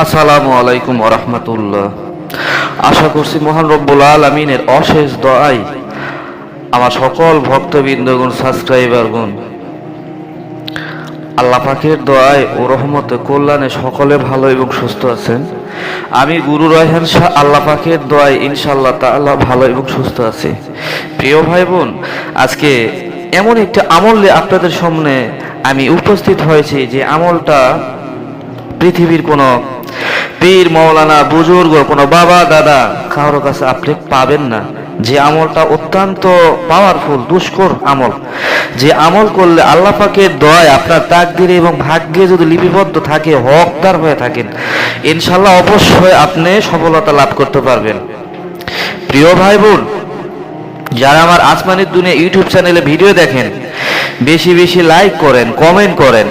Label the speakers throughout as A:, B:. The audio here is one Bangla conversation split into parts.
A: আসসালামু আলাইকুম রহমতুল্লাহ আশা করছি মহান রব্বুল আলমিনের অশেষ দয়াই আমার সকল ভক্তবৃন্দগুণ, সাবস্ক্রাইবারগুণ, আল্লাহ পাকের দয়ায় ও রহমতে কল্যাণে সকলে ভালো এবং সুস্থ আছেন। আমি গুরু রয়হান শাহ, আল্লাহ পাকের দয়ায় ইনশাল্লাহ তাআলা ভালো এবং সুস্থ আছি। প্রিয় ভাই বোন আজকে এমন একটি আমলে আপনাদের সামনে আমি উপস্থিত হয়েছি যে আমলটা পৃথিবীর কোনো পীর মৌলানা বুজুর্গ, কোনো বাবা, দাদা কারোর কাছে আপনি পাবেন না। যে আমলটা অত্যন্ত পাওয়ারফুল দুষ্কর আমল। যে আমল করলে আল্লাহ পাকের দয় আপনার তাকদিরে এবং ভাগ্যে যদি লিপিবদ্ধ থাকে, হকদার হয়ে থাকেন। ইনশাল্লাহ অবশ্যই আপনি সফলতা লাভ করতে পারবেন। প্রিয় ভাই বোন যারা আমার আসমানের দুনিয়া ইউটিউব চ্যানেলে ভিডিও দেখেন, বেশি বেশি লাইক করেন কমেন্ট করেন।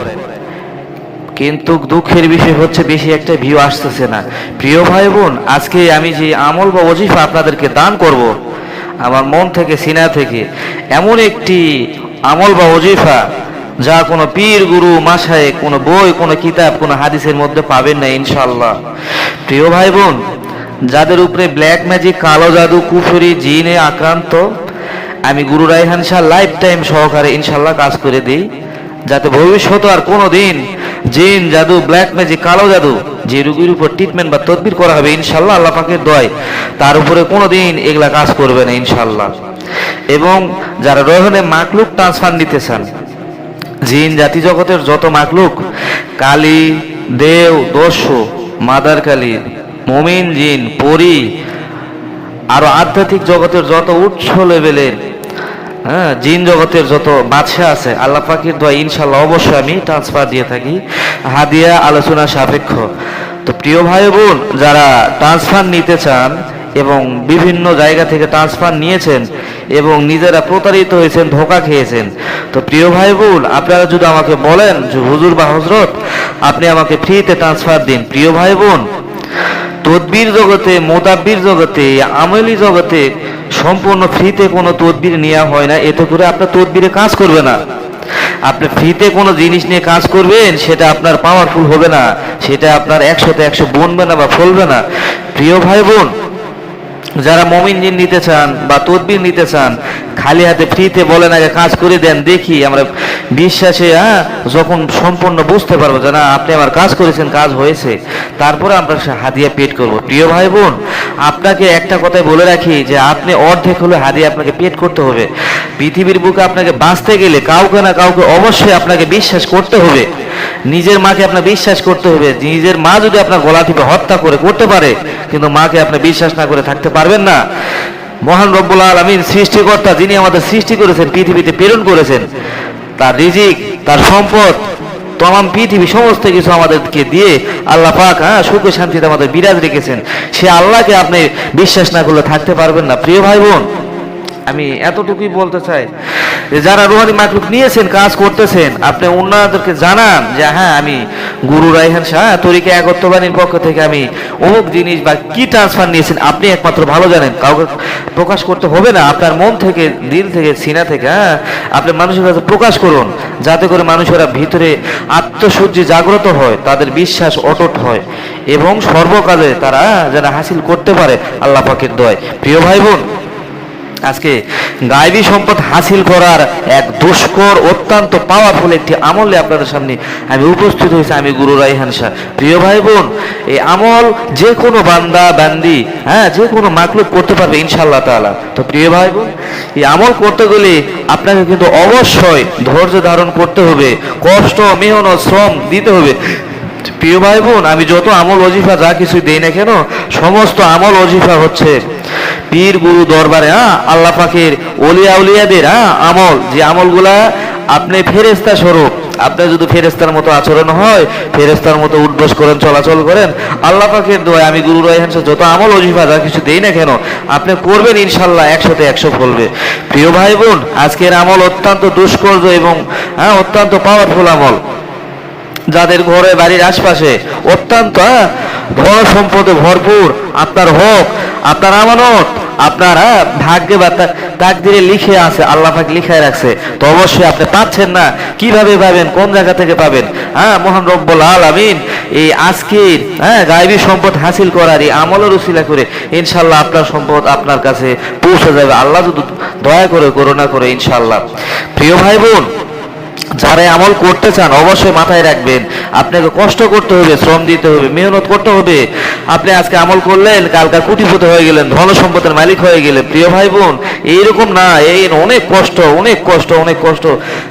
A: কিন্তু দুঃখের বিষয় হচ্ছে বেশি একটা ভিউ আসতেছে না। প্রিয় ভাই বোন আজকে আমি যে আমল বা অজিফা আপনাদেরকে দান করব, আমার মন থেকে, সিনা থেকে, এমন একটি আমল বা অজিফা যা কোনো পীর গুরু, মাসায়, কোনো বই, কোনো কিতাব, কোনো হাদিসের মধ্যে পাবেন না ইনশাল্লাহ প্রিয় ভাই বোন যাদের উপরে ব্ল্যাক ম্যাজিক কালো জাদু, কুফরি, জিনে আক্রান্ত, আমি গুরু রায়হান শাহ লাইফ টাইম সহকারে ইনশাল্লাহ কাজ করে দিই, যাতে ভবিষ্যতে আর কোনো দিন জিন, জাদু, ব্ল্যাক ম্যাজিক, কালো জাদু, যে রুগীর উপর ট্রিটমেন্ট বা তদবির করা হবে, ইনশাল্লাহ আল্লাহ পাকের দয় তার উপরে কোনো দিন এগুলা কাজ করবে না, ইনশাল্লাহ। এবং যারা রহনে মাকলুক ট্রান্সফার নিতে চান জিন, জাতি জগতের যত মাকলুক, কালী, দেও, দস্যু, মাদার কালী, মমিন, জিন, পরি, আরও আধ্যাত্মিক জগতের যত উচ্চ লেভেলের হ্যাঁ জিন জগতের যত বাদশা আছে, আল্লাহ পাখির দোয়া ইনশাল্লাহ অবশ্যই আমি ট্রান্সফার দিয়ে থাকি। হাদিয়া আলোচনা সাপেক্ষ। তো প্রিয় ভাই বোন, যারা ট্রান্সফার নিতে চান এবং বিভিন্ন জায়গা থেকে ট্রান্সফার নিয়েছেন এবং নিজেরা প্রতারিত হয়েছেন, ধোকা খেয়েছেন, তো প্রিয় ভাই বোন, আপনারা যদি আমাকে বলেন যে, হুজুর বা হজরত আপনি আমাকে ফ্রিতে ট্রান্সফার দিন। প্রিয় ভাই বোন তদবির জগতে, মোদাব্বির জগতে, আমলি জগতে সম্পূর্ণ ফ্রিতে কোনো তদবির নেওয়া হয় না। এতে করে আপনার তদবিরে কাজ করবে না। আপনি ফ্রিতে কোনো জিনিস নিয়ে কাজ করবেন, সেটা আপনার পাওয়ারফুল হবে না। সেটা আপনার একশোতে একশো বনবে না বা ফলবে না। প্রিয় ভাই বোন যারা মমিন জিন নিতে চান বা তদবির নিতে চান, খালি হাতে ফ্রিতে বলেন আগে কাজ করে দেন, দেখি আমরা বিশ্বাসে হ্যাঁ যখন সম্পূর্ণ বুঝতে পারব যে না, আপনি আমার কাজ করেছেন, কাজ হয়েছে, তারপরে আমরা সে হাদিয়া পেট করব। প্রিয় ভাই বোন আপনাকে একটা কথাই বলে রাখি যে আপনি অর্ধেক হলে হাদিয়া আপনাকে পেট করতে হবে। পৃথিবীর বুকে আপনাকে বাঁচতে গেলে কাউকে না কাউকে অবশ্যই আপনাকে বিশ্বাস করতে হবে। নিজের মাকে আপনার বিশ্বাস করতে হবে, নিজের মা যদি আপনার গলা টিপে হত্যা করে, করতে পারে, কিন্তু মাকে আপনি বিশ্বাস না করে থাকতে পারবেন না। মহান রব্বুল আলমিন সৃষ্টিকর্তা যিনি আমাদের সৃষ্টি করেছেন, পৃথিবীতে প্রেরণ করেছেন, তার রিজিক, তার সম্পদ তমাম পৃথিবী সমস্ত কিছু আমাদেরকে দিয়ে আল্লাহ পাক হ্যাঁ সুখ শান্তিতে আমাদের বিরাজ রেখেছেন। সে আল্লাহকে আপনি বিশ্বাস না করলে থাকতে পারবেন না। প্রিয় ভাই বোন আমি এতটুকুই বলতে চাই যে যারা রোহানি মাকলুক নিয়েছেন, কাজ করতেছেন, আপনি ওনাদেরকে জানান যে হ্যাঁ আমি গুরু রাইহান শাহ, তরিকে একত্রবাণীর পক্ষ থেকে আমি অমুক জিনিস বা কি ট্রান্সফার নিয়েছেন, আপনি একমাত্র ভালো জানেন। কাউকে প্রকাশ করতে হবে না। আপনার মন থেকে, দিল থেকে, সিনা থেকে হ্যাঁ আপনি মানুষের কাছে প্রকাশ করুন। যাতে করে মানুষেরা ভিতরে আত্মসূর্যে জাগ্রত হয়, তাদের বিশ্বাস অটুট হয় এবং সর্বকালে তারা যেন হাসিল করতে পারে, আল্লাহ পাকের দয় প্রিয় ভাই বোন আজকে গায়বী সম্পদ হাসিল করার এক দুষ্কর, অত্যন্ত পাওয়ারফুল একটি আমলে আপনাদের সামনে আমি উপস্থিত হয়েছি, আমি গুরু রাইহান শাহ। প্রিয় ভাই বোন এই আমল যে কোনো বান্দা, বান্দি হ্যাঁ যে কোনো মাকলুক করতে পারবে ইনশাল্লাহ তাআলা। তো প্রিয় ভাই বোন এই আমল করতে গেলে আপনাকে কিন্তু অবশ্যই ধৈর্য ধারণ করতে হবে, কষ্ট, মেহনত, শ্রম দিতে হবে। প্রিয় ভাই বোন আমি যত আমল, অজিফা যা কিছু দেই না কেন, সমস্ত আমল, অজিফা হচ্ছে পীর গুরু দরবারে হ্যাঁ? আল্লাহ পাকের অলিয়া উলিয়াদের হ্যাঁ? আমল যে আমলগুলা আপনি ফেরেস্তা স্বরূপ আপনার যদি ফেরেস্তার মতো আচরণ হয় ফেরেস্তার মতো উঠবস করেন চলাচল করেন আল্লাহ পাকের দোয়া আমি গুরু রয়েছেন যত আমল অজিফা যা কিছু দেই না কেন আপনি করবেন ইনশাল্লাহ একশোতে একশো ফলবে। প্রিয় ভাই বোন আজকের আমল অত্যন্ত দুষ্কর্য এবং হ্যাঁ অত্যন্ত পাওয়ারফুল আমল। যাদের ঘরে বাড়ির আশপাশে অত্যন্ত হ্যাঁ, ধন সম্পদে ভরপুর আপনার হোক আপনার আমানত আপনার ভাগ্যে বা তাকদিরে লিখে আছে, আল্লাহ পাক লিখে রাখছে। তো অবশ্যই আপনি পাচ্ছেন না। কীভাবে পাবেন? কোন জায়গা থেকে পাবেন? হ্যাঁ মহান রব্বুল আলামিন এই আজকের হ্যাঁ গায়বী সম্পদ হাসিল করার এই আমলের করে ইনশাল্লাহ আপনার সম্পদ আপনার কাছে পৌঁছে যাবে। আল্লাহ যদি দয়া করে, করুণা করে ইনশাল্লাহ প্রিয় ভাই বোন যারা আমল করতে চান, অবশ্যই মাথায় রাখবেন, আপনাকে কষ্ট করতে হবে, শ্রম দিতে হবে, মেহনত করতে হবে। আপনি আজকে আমল করলেন, কালকা কুটিপতি হয়ে গেলেন, ধন সম্পদের মালিক হয়ে গেলেন। প্রিয় ভাই বোন এইরকম না, এই অনেক কষ্ট অনেক কষ্ট অনেক কষ্ট।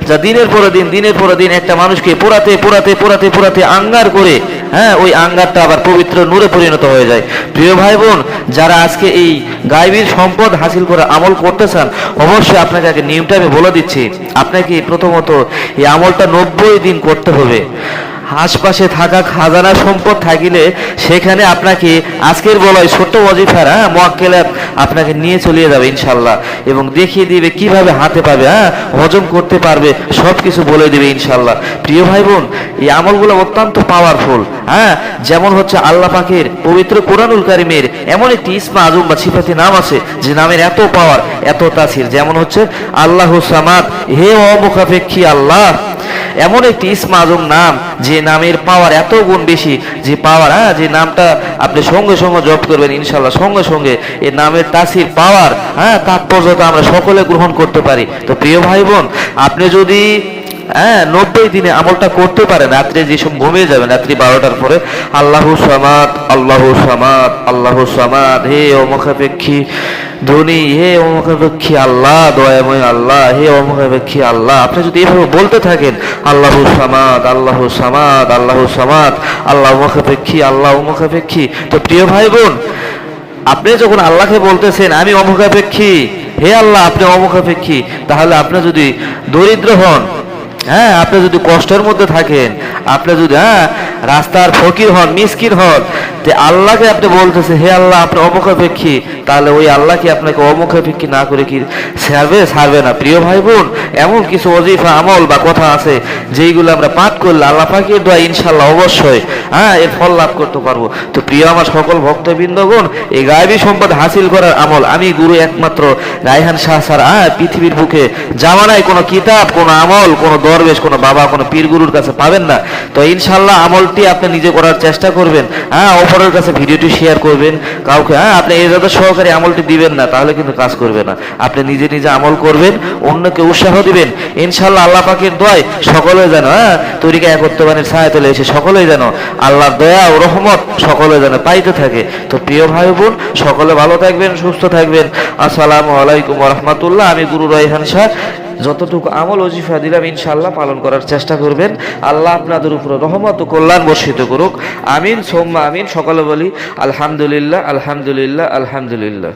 A: যা দিনের পরে দিন, দিনের পরে দিন একটা মানুষকে পোড়াতে পোড়াতে পোড়াতে পোড়াতে আঙ্গার করে হ্যাঁ ওই আঙ্গারটা আবার পবিত্র নূরে পরিণত হয়ে যায়। প্রিয় ভাই বোন যারা আজকে এই গাইবীর সম্পদ হাসিল করে আমল করতে চান অবশ্যই আপনাকে আগে নিয়মটা আমি বলে দিচ্ছি। আপনাকে প্রথমত এই আমলটা নব্বই দিন করতে হবে। আশপাশে থাকা খাজানা সম্পদ থাকিলে সেখানে আপনাকে আজকের বলয় ছোট্ট অজিফার হ্যাঁ মোয়াক্কেলাত আপনাকে নিয়ে চলিয়ে যাবে ইনশাল্লাহ এবং দেখিয়ে দিবে কীভাবে হাতে পাবে হ্যাঁ? হজম করতে পারবে সব কিছু বলে দিবে ইনশাল্লাহ প্রিয় ভাই বোন এই আমলগুলো অত্যন্ত পাওয়ারফুল হ্যাঁ? যেমন হচ্ছে আল্লাহ পাকের পবিত্র কোরআনুল কারিমের এমন একটি ইসমা, আজম বা সিফাতি নাম আছে, যে নামের এত পাওয়ার এত তাসির। যেমন হচ্ছে, আল্লাহ সামাদ, হে অমুখাপেক্ষী আল্লাহ, এমন একটি ইসমা, আজম নাম যে নামের পাওয়ার এত গুণ বেশি, যে পাওয়ার হ্যাঁ যে নামটা আপনি সঙ্গে সঙ্গে জপ করবেন, ইনশাল্লাহ সঙ্গে সঙ্গে এই নামের তাসির পাওয়ার হ্যাঁ তাৎপর্যতা আমরা সকলে গ্রহণ করতে পারি। তো প্রিয় ভাই বোন আপনি যদি হ্যাঁ নব্বই দিনে আমলটা করতে পারেন, রাত্রে যেসব ঘুমিয়ে যাবেন, রাত্রি বারোটার পরে, আল্লাহ সামাদ আল্লাহ সামাদ আল্লাহ সামাদ, হে অমুখাপেক্ষী ধনী, হে অমুখাপেক্ষী আল্লাহ, দয়াময় আল্লাহ, হে অমুখাপেক্ষী আল্লাহ। আপনি যদি এভাবে বলতে থাকেন, আল্লাহ সামাদ আল্লাহ সামাদ আল্লাহ সামাদ, আল্লাহ অমুখাপেক্ষী আল্লাহ অমুখাপেক্ষী তো প্রিয় ভাই বোন আপনি যখন আল্লাহকে বলতেছেন, আমি অমুখাপেক্ষী হে আল্লাহ, আপনি অমুখাপেক্ষী তাহলে আপনি যদি দরিদ্র হন হ্যাঁ আপনি যদি কষ্টের মধ্যে থাকেন, আপনি যদি হ্যাঁ রাস্তার ফকির হন, মিসকিন হন তে আল্লাহকে আপনি বলতেছে হে আল্লাহ আপনি অমুখাপেক্ষী। তাহলে ওই আল্লাহ কি আপনাকে অমুখাপেক্ষী না করে কি ছাড়বে? ছাড়বে না। প্রিয় ভাই বোন এমন কিছু অজিফা, আমল বা কথা আছে, যেইগুলো আমরা পাঠ করলে আল্লাহ পাকের দোয়া ইনশাল্লাহ অবশ্যই হ্যাঁ এর ফল লাভ করতে পারব। তো প্রিয় আমার সকল ভক্তবৃন্দগণ, এই গায়বী সম্পদ হাসিল করার আমল, আমি গুরু একমাত্র রায়হান শাহ স্যার হ্যাঁ পৃথিবীর বুকে জামানায় কোনো কিতাব, কোনো আমল, কোনো দরবেশ, কোনো বাবা, কোনো পীর গুরুর কাছে পাবেন না। তো ইনশাল্লাহ আমলটি আপনি নিজে করার চেষ্টা করবেন হ্যাঁ অপরের কাছে ভিডিওটি শেয়ার করবেন, কাউকে হ্যাঁ আপনি এই যাদের সহকারী আমলটি দিবেন না, তাহলে কিন্তু কাজ করবে না। আপনি নিজে নিজে আমল করবেন, অন্যকে উৎসাহ দিবেন। ইনশাল্লাহ আল্লাহ পাকের দয় সকলে যেন হ্যাঁ তরিকা একত্রবাণীর ছায়া তুলে এসে সকলেই যেন আল্লাহর দয়া ও রহমত সকলে যেন পাইতে থাকে। তো প্রিয় ভাই বোন সকলে ভালো থাকবেন, সুস্থ থাকবেন। আসসালামু আলাইকুম রহমতুল্লাহ। আমি গুরু রাইহান শাহ যতটুকু আমল অজিফা দিলাম ইনশাল্লাহ পালন করার চেষ্টা করবেন। আল্লাহ আপনাদের উপর রহমত ও কল্যাণ বর্ষিত করুক। আমিন, সোম্মা আমিন, সকলে বলি আলহামদুলিল্লাহ আলহামদুলিল্লাহ আলহামদুলিল্লাহ।